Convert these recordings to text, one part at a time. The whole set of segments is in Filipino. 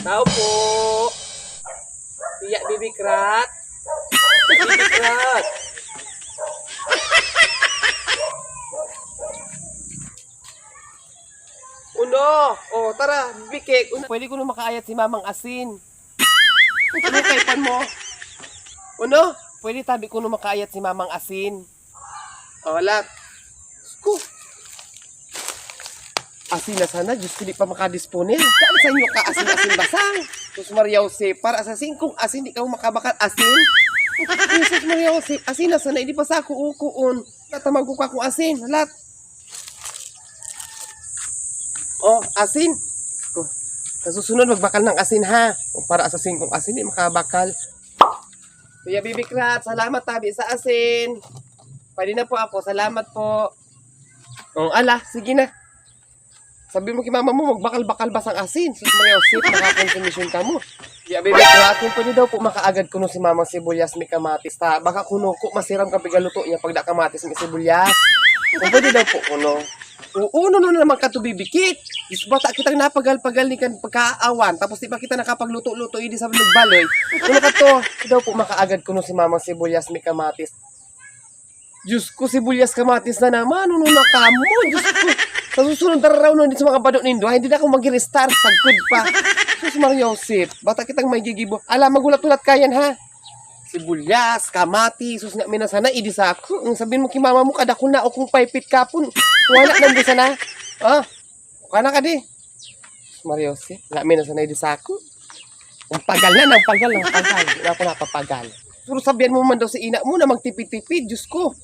Tao po. Tiya Bibi Krat. Bibi Krat. Uno! Oh, tara, Bibi Cake. Uno. Pwede ko na makaayat si Mamang Asin. Ano kay pan mo? Uno? Pwede tabi ko na makaayat si Mamang Asin. Oh, wala. Ko. Asin na sana, Diyos ko pa makadispone. Dahil sa inyo ka asin-asin basang. Sus Maria Jose, para sa singkong asin, di ka makabakal asin. Jesus Maria Jose, asin na sana, hindi pa sa ako ukuon. Natamag ko ka kung asin, halat. Oh, asin. Ko. Sa susunod, magbakal ng asin ha. Para sa singkong asin, di makabakal. Kuya Bibi Krat, salamat tabi sa asin. Pwede na po ako, salamat po. Oh, ala, sige na. Sabi mo kay mama mo, magbakal-bakal basang asin. Sus Maria Josep, nakakonsumisyon ka mo. Bibi Krat, kung pwede daw po makaagad kuno si mamang sibuyas may kamatis ta. Baka kuno ko masiram ka pigaluto niya pag kamatis may sibuyas. Kung pwede daw po kuno. Oo, no, no, naman ka to bibikit. Is bata kitang napagal-pagal ni kan pagkaawan. Tapos di pa kita nakapagluto-luto, hindi sa nagbaloy. Kuno ka to, daw po makaagad kuno si mamang sibuyas may kamatis. Diyos ko, sibuyas kamatis na naman. Ano na ka mo? Diyos ko. Sa susunod na raw nun sa mga badok nindo, hindi na ako mag-restart. Sagkod pa. Sus Mario Joseph, bata kitang may gigibo. Ala, magulat-ulat kayan ha. Sibuyas, kamati, sus nga minasana, idi sa ako. Ang sabihin mo kay mama mo, kada ko na o kung paipit kapon. Wala nang di sana. Ah, kana ka di. Sus Mario Joseph, nga minasana, idi sa ako. Ang pagal na, ang pagal, ang pagal. Hindi na ako napapagal. Pero sabihan mo man daw sa ina mo na magtipid-tipid, Diyos ko.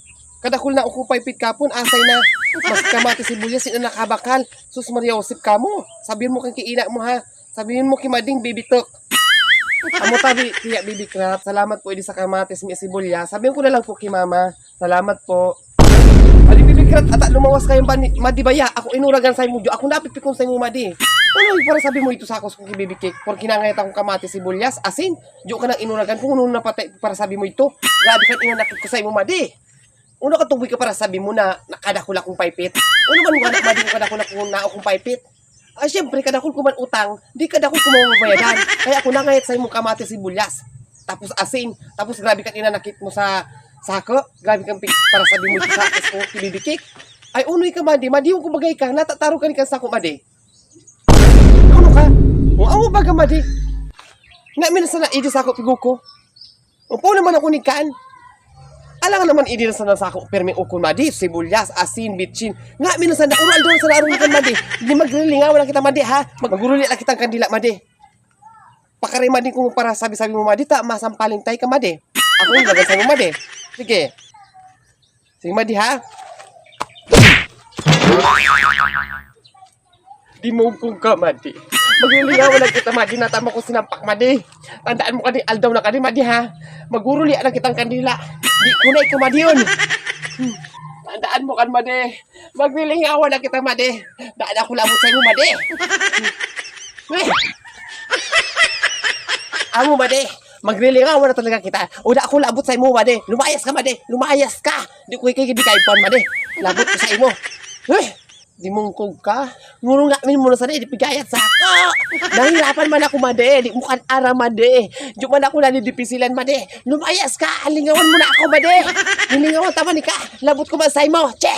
Kadakul na ako paipit kapon, asay na. Mas kamati sibuyas, ina nakabakal. Sus Maria Joseph ka mo. Sabihin mo kay ina mo ha. Sabihin mo kay Mading baby talk. Amo tabi, tiya baby crap. Salamat po idi sa kamatis mi sibuyas. Sabihin ko na lang po kay mama. Salamat po. Ali baby crap, ata lumawas kayo ba ni Madibaya? Ako inuragan sa mo. Ako napipikon sa mo Madi. Ano para sabi mo ito sa ako kung baby cake? Por kinangayat akong kamatis sibuyas, asin. Diyo ka nang inuragan kung ano na patay para sabi mo ito. Grabe ka inanakit ko sa mo Madi. Una ka tuboy ka para sabi mo na nakadakula kong paipit. Ano man wala ba din kadakula kung na akong paipit? Ay, syempre, kadakul ko man utang, di kadakul ko mamabayadan. Kaya ako nangayat sa imong kamate sibulyas. Tapos asin, tapos grabe ka inanakit mo sa sako. Grabe kang para sabi mo sa akin ko, kibibikik. Ay, unoy ka, madi. Madi yung kumagay ka, natataro ka ni ka sa ako, madi. Ano ka? O, amo baga, madi. Nga, minasa na, idi sa ako, piguko. Upo naman ako ni kan. Alang naman idi na sana sa ako permi ukon madi, sibuyas, asin, bitchin. Nga minsan na ural doon sa narong kan madi. Di maglilingaw lang kita madi ha. Maguruli lang kitang kandila madi. Pakari madi kung para sabi-sabi mo madi ta masampaling tay ka madi. Ako yung bagay sa mo madi. Sige. Sige madi ha. Di mo kung ka madi. Maglilingaw lang kita madi natama ko sinampak madi. Tandaan mo kadi aldaw na kadi madi ha. Maguruli lang kitang kandila. Di kunay ka madi yun. Tandaan mo kan madi. Maglilingawan na kita madi. Daan ako labot sa iyo madi. Hmm. Amo madi. Maglilingawan na talaga kita. Da ako labot sa imo madi. Lumayas ka madi. Lumayas ka. Di ko ikay di kay pon madi. Labot ko sa imo. Eh. Di mungkog ka. Nguro nga min mo na sana, di pigayat sa ako. Nahirapan man ako, made. Di mo kan ara, made. Di man ako nanidipisilan, made. Lumayas ka. Lingawan mo na ako, made. Lingawan tama ni ka. Labot ko man sa mo. Che!